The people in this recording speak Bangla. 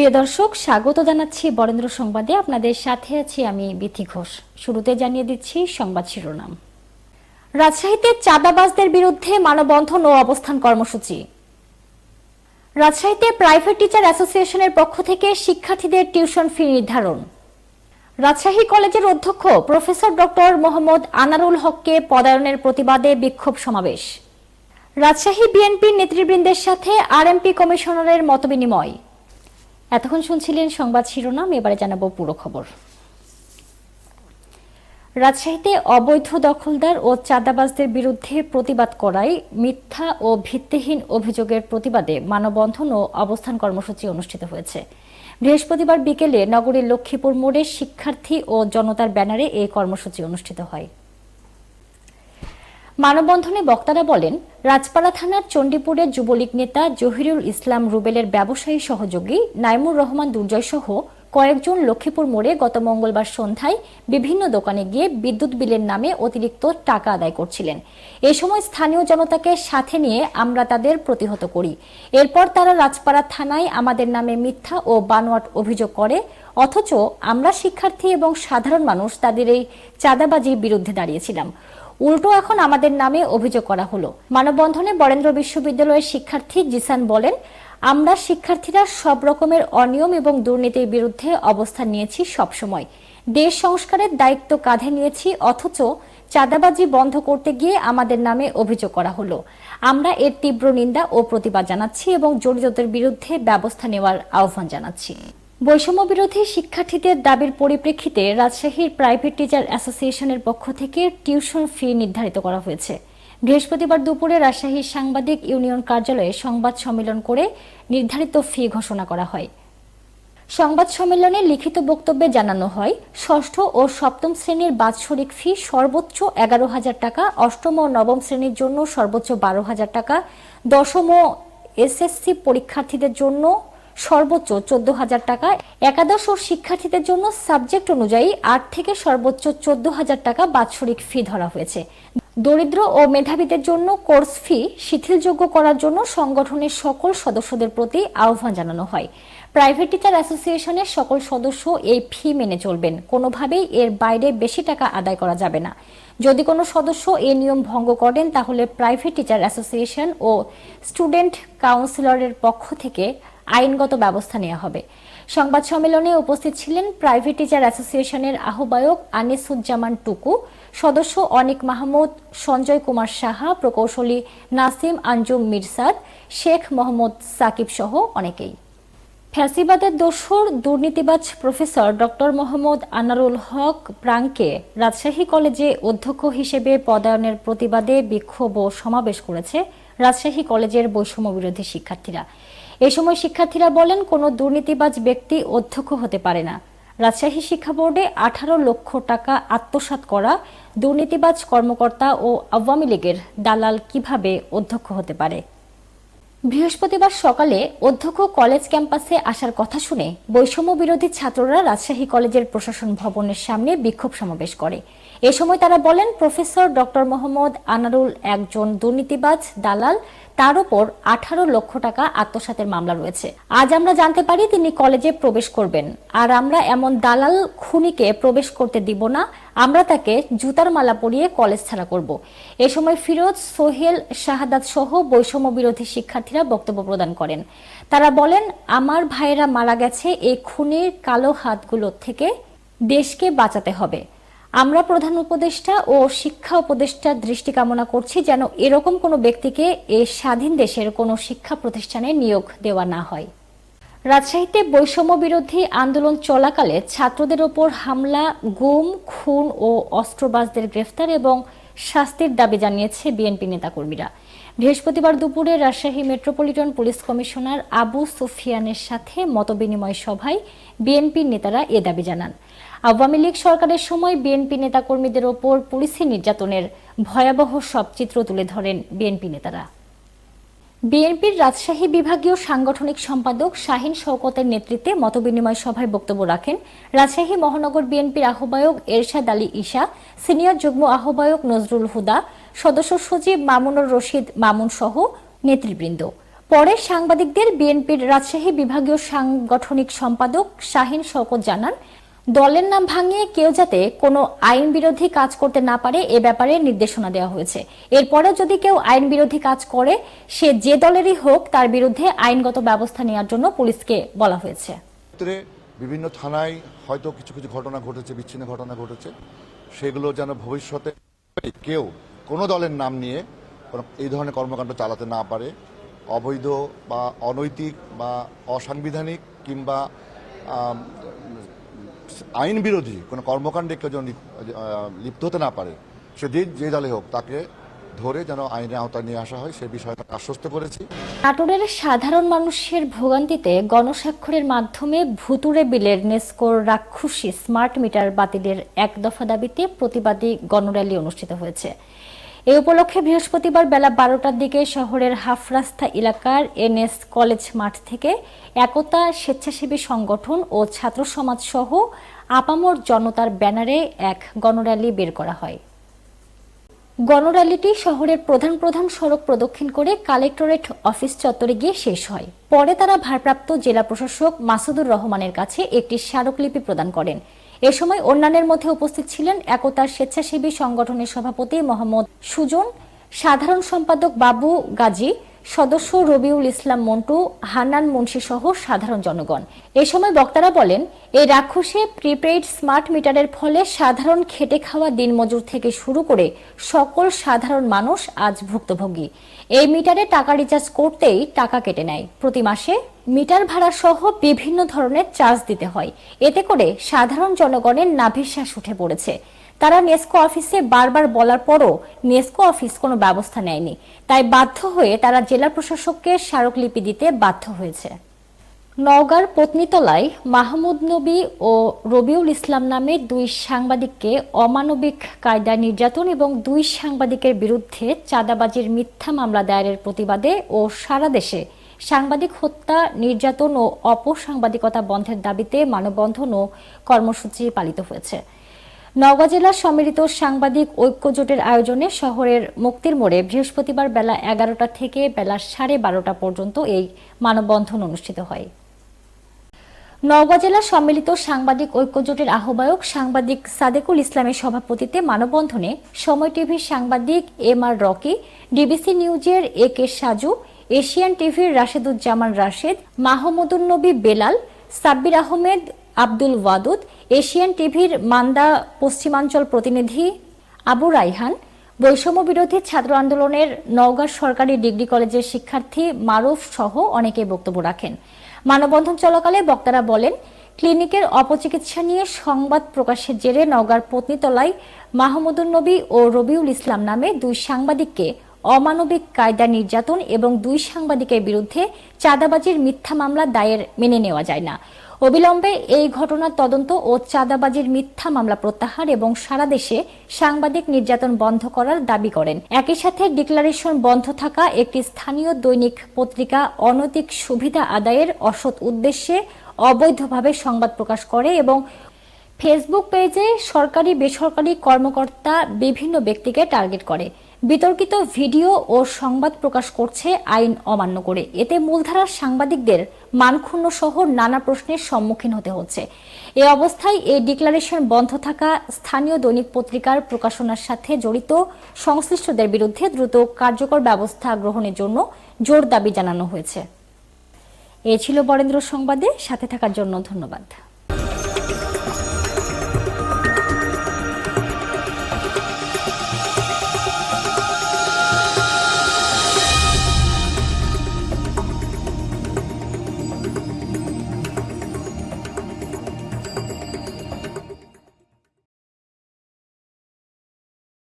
প্রিয় দর্শক, স্বাগত জানাচ্ছি বরেন্দ্র সংবাদে। আপনাদের সাথে আছি আমি বিথি ঘোষ। শুরুতে জানিয়ে দিচ্ছি সংবাদ শিরোনাম। রাজশাহীতে চাঁদাবাজদের বিরুদ্ধে মানববন্ধন ও অবস্থান কর্মসূচি। রাজশাহীতে প্রাইভেট টিচার অ্যাসোসিয়েশনের পক্ষ থেকে শিক্ষার্থীদের টিউশন ফি নির্ধারণ। রাজশাহী কলেজের অধ্যক্ষ প্রফেসর ডক্টর মোহাম্মদ আনারুল হককে পদায়নের প্রতিবাদে বিক্ষোভ সমাবেশ। রাজশাহী বিএনপির নেতৃবৃন্দের সাথে আরএমপি কমিশনারের মতবিনিময়। এতক্ষণ শুনছিলেন সংবাদ শিরোনাম, এবারে জানাব পুরো খবর। রাজশাহীতে অবৈধ দখলদার ও চাঁদাবাজদের বিরুদ্ধে প্রতিবাদ করায় মিথ্যা ও ভিত্তিহীন অভিযোগের প্রতিবাদে মানববন্ধন ও অবস্থান কর্মসূচি অনুষ্ঠিত হয়েছে। বৃহস্পতিবার বিকেলে নগরীর লক্ষ্মীপুর মোড়ে শিক্ষার্থী ও জনতার ব্যানারে এই কর্মসূচি অনুষ্ঠিত হয়। মানববন্ধনে বক্তারা বলেন, রাজপাড়া থানার চণ্ডীপুরের যুবলীগ নেতা জহিরুল ইসলাম রুবেলের ব্যবসায়ী সহযোগী নাইমুর রহমান দুর্জয় সহ কয়েকজন লক্ষ্মীপুর মোড়ে গত মঙ্গলবার সন্ধ্যায় বিভিন্ন দোকানে গিয়ে বিদ্যুৎ বিলের নামে অতিরিক্ত টাকা আদায় করছিলেন। এ সময় স্থানীয় জনতাকে সাথে নিয়ে আমরা তাদের প্রতিহত করি। এরপর তারা রাজপাড়া থানায় আমাদের নামে মিথ্যা ও বানোয়াট অভিযোগ করে, অথচ আমরা শিক্ষার্থী এবং সাধারণ মানুষ তাদের এই চাঁদাবাজির বিরুদ্ধে দাঁড়িয়েছিলাম। উল্টো এখন আমাদের নামে অভিযোগ করা হলো। মানববন্ধনে বরেন্দ্র বিশ্ববিদ্যালয়ের শিক্ষার্থী জিসান বলেন, আমরা শিক্ষার্থীরা সব রকমের অনিয়ম এবং দুর্নীতির বিরুদ্ধে অবস্থান নিয়েছি সবসময়। দেশ সংস্কারের দায়িত্ব কাঁধে নিয়েছি, অথচ চাঁদাবাজি বন্ধ করতে গিয়ে আমাদের নামে অভিযোগ করা হলো। আমরা এর তীব্র নিন্দা ও প্রতিবাদ জানাচ্ছি এবং জড়িতদের বিরুদ্ধে ব্যবস্থা নেওয়ার আহ্বান জানাচ্ছি। বৈষম্য বিরোধী শিক্ষার্থীদের দাবির পরিপ্রেক্ষিতে রাজশাহীর প্রাইভেট টিচার অ্যাসোসিয়েশনের পক্ষ থেকে টিউশন ফি নির্ধারিত করা হয়েছে। বৃহস্পতিবার দুপুরে রাজশাহীর সাংবাদিক ইউনিয়ন কার্যালয়ে সংবাদ সম্মেলন করে নির্ধারিত ফি ঘোষণা করা হয়। সংবাদ সম্মেলনে লিখিত বক্তব্যে জানানো হয়, ষষ্ঠ ও সপ্তম শ্রেণির বাৎসরিক ফি সর্বোচ্চ এগারো হাজার টাকা, অষ্টম ও নবম শ্রেণির জন্য সর্বোচ্চ বারো হাজার টাকা, দশম ও এসএসসি পরীক্ষার্থীদের জন্য সর্বোচ্চ চোদ্দ হাজার টাকা। একাদশ ও শিক্ষার্থীদের জন্য সাবজেক্ট অনুযায়ী আট থেকে সর্বোচ্চ চোদ্দ হাজার টাকা বাৎসরিক ফি ধরা হয়েছে। দরিদ্র ও মেধাবীদের জন্য কোর্স ফি শিথিলযোগ্য করার জন্য সংগঠনের সকল সদস্যদের প্রতি আহ্বান জানানো হয়। প্রাইভেট টিচার অ্যাসোসিয়েশনের সকল সদস্য এই ফি মেনে চলবেন। কোনোভাবেই এর বাইরে বেশি টাকা আদায় করা যাবে না। যদি কোনো সদস্য এই নিয়ম ভঙ্গ করেন, তাহলে প্রাইভেট টিচার অ্যাসোসিয়েশন ও স্টুডেন্ট কাউন্সিলরের পক্ষ থেকে আইনগত ব্যবস্থা নেওয়া হবে। সংবাদ সম্মেলনে উপস্থিত ছিলেন প্রাইভেট টিচার অ্যাসোসিয়েশনের আহ্বায়ক আনিসুজ্জামান টুকু, সদস্য অনিক মাহমুদ, সঞ্জয় কুমার সাহা, প্রকৌশলী নাসিম আঞ্জুম মির্সাদ, শেখ মোহাম্মদ সাকিব সহ অনেকেই। ফ্যাসিবাদের দোসর, দুর্নীতিবাজ প্রফেসর ডক্টর মোহাম্মদ আনারুল হক প্রাংকে রাজশাহী কলেজে অধ্যক্ষ হিসেবে পদায়নের প্রতিবাদে বিক্ষোভ ও সমাবেশ করেছে রাজশাহী কলেজের বৈষম্য বিরোধী শিক্ষার্থীরা। এ সময় শিক্ষার্থীরা বলেন, কোনো দুর্নীতিবাজ ব্যক্তি অধ্যক্ষ হতে পারে না। রাজশাহী শিক্ষা বোর্ডে আঠারো লক্ষ টাকা আত্মসাত করা দুর্নীতিবাজ কর্মকর্তা ও আওয়ামী লীগের দালাল কীভাবে অধ্যক্ষ হতে পারে? বৃহস্পতিবার সকালে অধ্যক্ষ কলেজ ক্যাম্পাসে আসার কথা শুনে বৈষম্য বিরোধী ছাত্ররা রাজশাহী কলেজের প্রশাসন ভবনের সামনে বিক্ষোভ সমাবেশ করে। এ সময় তারা বলেন, প্রফেসর ডক্টর মোহাম্মদ আনারুল একজন দুর্নীতিবাজ, দালাল তার উপর আঠারো লক্ষ টাকা আত্মসাতের মামলা রয়েছে। আজ আমরা জানতে পারি তিনি কলেজে প্রবেশ করবেন। আর আমরা এমন দালাল খুনিকে প্রবেশ করতে দিব না, আমরা তাকে জুতার মালা পরিয়ে কলেজ ছাড়া করব। এ সময় ফিরোজ সোহেল শাহাদাত সহ বৈষম্য বিরোধী শিক্ষার্থীরা বক্তব্য প্রদান করেন। তারা বলেন, আমার ভাইয়েরা মারা গেছে, এই খুনির কালো হাতগুলো থেকে দেশকে বাঁচাতে হবে। আমরা প্রধান উপদেষ্টা ও শিক্ষা উপদেষ্টার দৃষ্টি কামনা করছি যেন এরকম কোনো ব্যক্তিকে এ স্বাধীন দেশের কোনো শিক্ষা প্রতিষ্ঠানে নিয়োগ দেওয়া না হয়। রাজশাহীতে বৈষম্য বিরোধী আন্দোলন চলাকালে ছাত্রদের ওপর হামলা, গুম, খুন ও অস্ত্রবাজদের গ্রেফতার এবং শাস্তির দাবি জানিয়েছে বিএনপি নেতাকর্মীরা। বৃহস্পতিবার দুপুরে Rajshahi metropolitan police commissioner Abu সুফিয়ানের সাথে মতবিনিময় সভায় বিএনপির নেতারা এ দাবি জানান। আওয়ামী লীগ সরকারের সময় বিএনপি নেতাকর্মীদের ওপর পুলিশি নির্যাতনের ভয়াবহ সব চিত্র তুলে ধরেন বিএনপি নেতারা। বিএনপির রাজশাহী বিভাগীয় সাংগঠনিক সম্পাদক শাহিন শওকতের নেতৃত্বে মতবিনিময় সভায় বক্তব্য রাখেন রাজশাহী মহানগর বিএনপির আহ্বায়ক এরশাদ আলী ঈশা, সিনিয়র যুগ্ম আহ্বায়ক নজরুল হুদা, সদস্য সচিব মামুনুর রশিদ মামুন সহ নেতৃবৃন্দ। পরে সাংবাদিকদের বিএনপির রাজশাহী বিভাগীয় সাংগঠনিক সম্পাদক শাহিন শওকত জানান দলের নাম ভাঙিয়ে কেউ যাতে কোনো আইন বিরোধী কাজ করতে না পারে, এ ব্যাপারে নির্দেশনা দেওয়া হয়েছে। এরপরে যদি কেউ আইন বিরোধী কাজ করে, সে যে দলেরই হোক, তার বিরুদ্ধে আইনগত ব্যবস্থা নেওয়ার জন্য পুলিশকে বলা হয়েছে। বিভিন্ন থানায় হয়তো কিছু কিছু ঘটনা ঘটেছে, বিচ্ছিন্ন ঘটনা ঘটেছে। সেগুলো যেন ভবিষ্যতে কেউ কোনো দলের নাম নিয়ে এই ধরনের কর্মকাণ্ড চালাতে না পারে। অবৈধ বা অনৈতিক বা অসাংবিধানিক কিংবা আইন বিরোধী কোনো কর্মকাণ্ডে কেউ যেন লিপ্ত হতে না পারে, সে যে যে দলে হোক, তাকে ধরে যেন আইনের আওতায় নিয়ে আসা হয়, সে বিষয়টা আশ্বস্ত করেছি। নাটোরের সাধারণ মানুষের ভোগান্তিতে গণস্বাক্ষরের মাধ্যমে ভুতুরে বিলের নেস্কোর রাক্ষসী স্মার্ট মিটার বাতিলের এক দফা দাবিতে প্রতিবাদী গণর্যালি অনুষ্ঠিত হয়েছে। এ উপলক্ষে বৃহস্পতিবার বেলা বারোটার দিকে শহরের হাফরাস্তা এলাকার এনএস কলেজ মাঠ থেকে একতা স্বেচ্ছাসেবী সংগঠন ও ছাত্র সমাজ সহ আপামর জনতার ব্যানারে এক গণর্যালি বের করা হয়। গণর্যালিটি শহরের প্রধান প্রধান সড়ক প্রদক্ষিণ করে কালেক্টরেট অফিস চত্বরে গিয়ে শেষ হয়। পরে তারা ভারপ্রাপ্ত জেলা প্রশাসক মাসুদুর রহমানের কাছে একটি স্মারকলিপি প্রদান করেন। এ সময় অন্যান্যের মধ্যে উপস্থিত ছিলেন একতার স্বেচ্ছাসেবী সংগঠনের সভাপতি মোহাম্মদ সুজন, সাধারণ সম্পাদক বাবু গাজী সদস্য রবিউল ইসলাম মন্টু, হান্নান মুন্সি সহ সাধারণ জনগণ। এ সময় বক্তারা বলেন, এই রাক্ষসে প্রিপেইড স্মার্ট মিটারের ফলে সাধারণ খেটে খাওয়া দিনমজুর থেকে শুরু করে সকল সাধারণ মানুষ আজ ভুক্তভোগী। এই মিটারে টাকা রিচার্জ করতেই টাকা কেটে নেয়। প্রতি মাসে মিটার ভাড়া সহ বিভিন্ন ধরনের চার্জ দিতে হয়। এতে করে সাধারণ জনগণের নাভিশ্বাস উঠে পড়েছে। তারা নেস্কো অফিসে বারবার বলার পরও নেস্কো অফিস কোনো ব্যবস্থা নেয়নি। তাই বাধ্য হয়ে তারা জেলা প্রশাসককে স্মারকলিপি দিতে বাধ্য হয়েছে। নওগাঁর পত্নীতলায় মাহমুদ নবী ও রবিউল ইসলাম নামে দুই সাংবাদিককে অমানবিক কায়দায় নির্যাতন এবং দুই সাংবাদিকের বিরুদ্ধে চাঁদাবাজির মিথ্যা মামলা দায়েরের প্রতিবাদে ও সারা দেশে সাংবাদিক হত্যা, নির্যাতন ও অপসাংবাদিকতা বন্ধের দাবিতে মানববন্ধন ও কর্মসূচি পালিত হয়েছে। নওগাঁ জেলা সম্মিলিত সাংবাদিক ঐক্য জোটের আয়োজনে শহরের মুক্তির মোড়ে বৃহস্পতিবার বেলা এগারোটা থেকে বেলা সাড়ে বারোটা পর্যন্ত এই মানববন্ধন অনুষ্ঠিত হয়। নওগাঁ জেলা সম্মিলিত সাংবাদিক ঐক্য জোটের আহ্বায়ক সাংবাদিক সাদেকুল ইসলামের সভাপতিত্বে মানববন্ধনে সময় টিভির সাংবাদিক এম আর রকি, ডিবিসি নিউজের এ কে সাজু, এশিয়ান টিভির রাশেদুজ্জামান রাশেদ, মাহমুদুন নবী বেলাল, সাব্বির আহমেদ আব্দুল ওয়াদুদ, এশিয়ান টিভির মান্দা পশ্চিমাঞ্চল প্রতিনিধি আবু রাইহান, বৈষম্য বিরোধী ছাত্র আন্দোলনের নওগাঁ সরকারি ডিগ্রি কলেজের শিক্ষার্থী মারুফ সহ অনেকে বক্তব্য রাখেন। মানববন্ধন চলাকালে বক্তারা বলেন, ক্লিনিকের অপচিকিৎসা নিয়ে সংবাদ প্রকাশের জেরে নওগাঁর পত্নীতলায় মাহমুদুর নবী ও রবিউল ইসলাম নামে দুই সাংবাদিককে অমানবিক কায়দা নির্যাতন এবং দুই সাংবাদিকের বিরুদ্ধে চাঁদাবাজির মিথ্যা মামলা দায়ের মেনে নেওয়া যায় না। অবিলম্বে এই ঘটনার তদন্ত ও চাঁদাবাজির মিথ্যা মামলা প্রত্যাহার এবং সারা দেশে সাংবাদিক নির্যাতন বন্ধ করার দাবি করেন। একই সাথে ডিক্লারেশন বন্ধ থাকা একটি স্থানীয় দৈনিক পত্রিকা অনৈতিক সুবিধা আদায়ের অসৎ উদ্দেশ্যে অবৈধভাবে সংবাদ প্রকাশ করে এবং ফেসবুক পেজে সরকারি বেসরকারি কর্মকর্তা বিভিন্ন ব্যক্তিকে টার্গেট করে। বিতর্কিত ভিডিও ও সংবাদ প্রকাশ করছে আইন অমান্য করে। এতে মূলধারার সাংবাদিকদের মানক্ষুণ্ণ সহ নানা প্রশ্নের সম্মুখীন হতে হচ্ছে। এ অবস্থায় এই ডিক্লারেশন বন্ধ থাকা স্থানীয় দৈনিক পত্রিকার প্রকাশনার সাথে জড়িত সংশ্লিষ্টদের বিরুদ্ধে দ্রুত কার্যকর ব্যবস্থা গ্রহণের জন্য জোর দাবি জানানো হয়েছে। এ ছিল বরেন্দ্র সংবাদে। সাথে থাকার জন্য ধন্যবাদ।